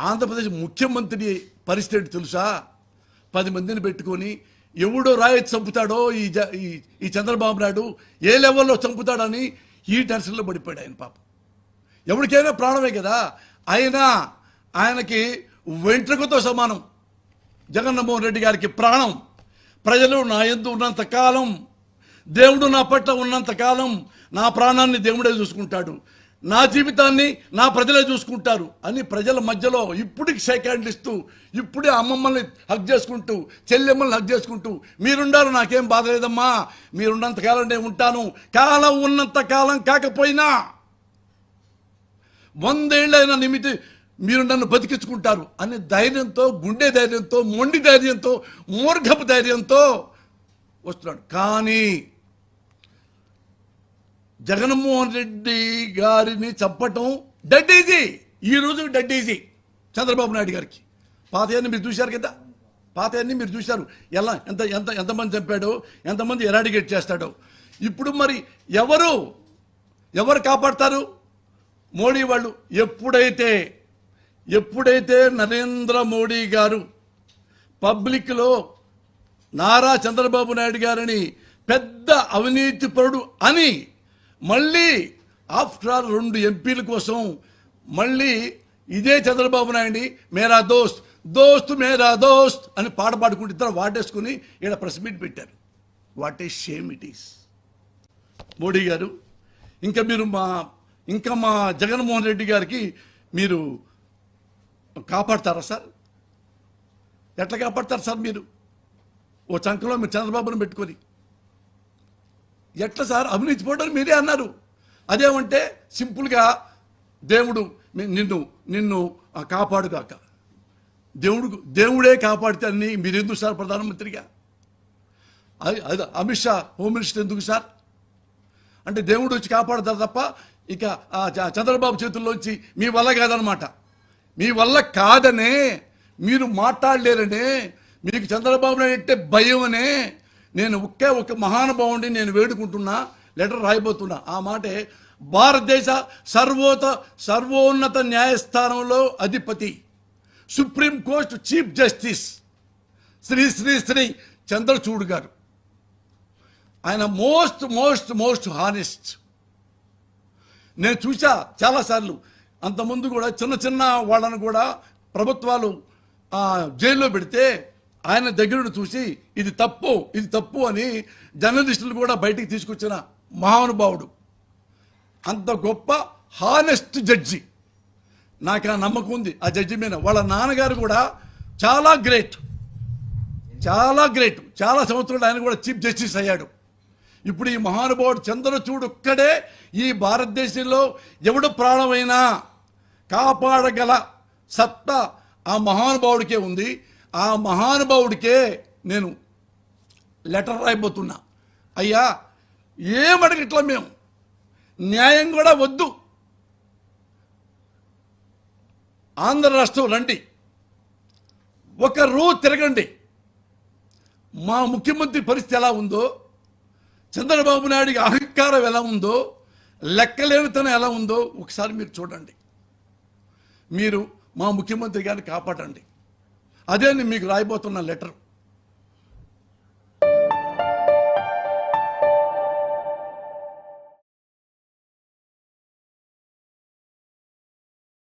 ఆంధ్రప్రదేశ్ ముఖ్యమంత్రి పరిస్థితి తెలుసా? పది మందిని పెట్టుకొని ఎవడో రాయి చంపుతాడో ఈ జ- ఈ- ఈ చంద్రబాబు నాయుడు ఏ లెవెల్లో చంపుతాడని ఈ టెన్షన్లో పడిపోయాడు ఆయన పాపం. ఎవరికైనా ప్రాణమే కదా? అయినా ఆయనకి వెంట్రుకతో సమానం. జగన్మోహన్ రెడ్డి గారికి ప్రాణం. ప్రజలు నా ఎందు ఉన్నంత కాలం దేవుడు నా పట్ల ఉన్నంత కాలం నా ప్రాణాన్ని దేవుడే చూసుకుంటాడు. నా జీవితాన్ని నా ప్రజలే చూసుకుంటారు అని ప్రజల మధ్యలో ఇప్పటికి షేక్ హ్యాండ్ ఇస్తూ ఇప్పుడే అమ్మమ్మల్ని హక్ చేసుకుంటూ చెల్లెమ్మల్ని హక్ చేసుకుంటూ మీరుండారు నాకేం బాధ లేదమ్మా. మీరున్నంత కాలం నేను ఉంటాను. కాలం ఉన్నంత కాలం కాకపోయినా వందేళ్ళైన నిమితి మీరు నన్ను బతికించుకుంటారు అనే ధైర్యంతో గుండె ధైర్యంతో మొండి ధైర్యంతో మూర్ఘపు ధైర్యంతో వస్తున్నాడు. కానీ జగన్మోహన్ రెడ్డి గారిని చెప్పటం డెడ్ ఈజీ ఈ రోజు డెడ్ ఈజీ చంద్రబాబు నాయుడు గారికి. పాతయాన్ని మీరు చూశారు కదా? పాతయాన్ని మీరు చూశారు. ఎలా? ఎంత ఎంత ఎంతమంది చంపాడో? ఎంతమంది ఎరాడిగేట్ చేస్తాడో? ఇప్పుడు మరి ఎవరు? ఎవరు కాపాడతారు? మోడీ వాళ్ళు ఎప్పుడైతే ఎప్పుడైతే నరేంద్ర మోడీ గారు పబ్లిక్లో నారా చంద్రబాబు నాయుడు గారిని పెద్ద అవినీతిపరుడు అని మళ్ళీ ఆఫ్టర్ ఆల్ రెండు ఎంపీల కోసం మళ్ళీ ఇదే చంద్రబాబు నాయుడిని మేరా దోస్త్ దోస్త్ మేరా దోస్త్ అని పాట పాడుకుంటే ఇద్దరు వాటేసుకుని ఇక్కడ ప్రెస్ మీట్ పెట్టారు. What is shame it is. Modi గారు ఇంకా మీరు మా ఇంకా మా జగన్మోహన్ రెడ్డి గారికి మీరు కాపాడతారా సార్? ఎట్లా కాపాడతారు సార్ మీరు? ఓ చంకలో మీరు చంద్రబాబును పెట్టుకొని. ఎట్లా సార్? అవినీతి పోవడం మీరే అన్నారు. అదేమంటే సింపుల్గా దేవుడు నిన్ను నిన్ను కాపాడుగాక. దేవుడు దేవుడే కాపాడితే అని మీరు ఎందుకు సార్ ప్రధానమంత్రిగా? అది అది అమిత్ షా హోమ్ మినిస్టర్ ఎందుకు సార్? అంటే దేవుడు వచ్చి కాపాడతారు తప్ప ఇక ఆ చ- చంద్రబాబు చేతుల్లోంచి మీ వల్ల కాదనమాట. మీ వల్ల కాదనే మీరు మాట్లాడలేరనే మీకు చంద్రబాబు నాయుడు అంటే భయం అనే నేను ఒకే ఒక మహానుభావుడిని నేను వేడుకుంటున్నా లెటర్ రాయిపోతున్నా ఆ మాటే భారతదేశ సర్వోత సర్వోన్నత న్యాయస్థానంలో అధిపతి supreme court chief justice Shri Shri Shri Chandrachud గారు. ఆయన మోస్ట్ మోస్ట్ మోస్ట్ హానెస్ట్. నేను చూసా చాలాసార్లు. అంతకుముందు కూడా చిన్న చిన్న వాళ్ళను కూడా ప్రభుత్వాలు జైల్లో పెడితే ఆయన దగ్గరుండి చూసి ఇది తప్పు ఇది తప్పు అని జర్నలిస్టులు కూడా బయటికి తీసుకొచ్చిన మహానుభావుడు. అంత గొప్ప హానెస్ట్ జడ్జి నాకు ఆ నమ్మకం ఉంది ఆ జడ్జి మీద. వాళ్ళ నాన్నగారు కూడా చాలా గ్రేట్ చాలా గ్రేట్ చాలా సంవత్సరాలు ఆయన కూడా చీఫ్ జస్టిస్ అయ్యాడు. ఇప్పుడు ఈ మహానుభావుడు చంద్రచూడు ఒక్కడే ఈ భారతదేశంలో ఎవడు ప్రాణమైనా కాపాడగల సత్తా ఆ మహానుభావుడికే ఉంది. ఆ మహానుభావుడికే నేను లెటర్ రాయిపోతున్నా అయ్యా ఏమడగట్లా మేము? న్యాయం కూడా వద్దు. ఆంధ్ర రాష్ట్రం రండి. ఒక రూ తిరగండి. మా ముఖ్యమంత్రి పరిస్థితి ఎలా ఉందో చంద్రబాబు నాయుడికి అహంకారం ఎలా ఉందో లెక్కలేనితనం ఎలా ఉందో ఒకసారి మీరు చూడండి. మీరు మా ముఖ్యమంత్రి గారిని కాపాడండి. అదే నేను మీకు రాయబోతున్న లెటర్?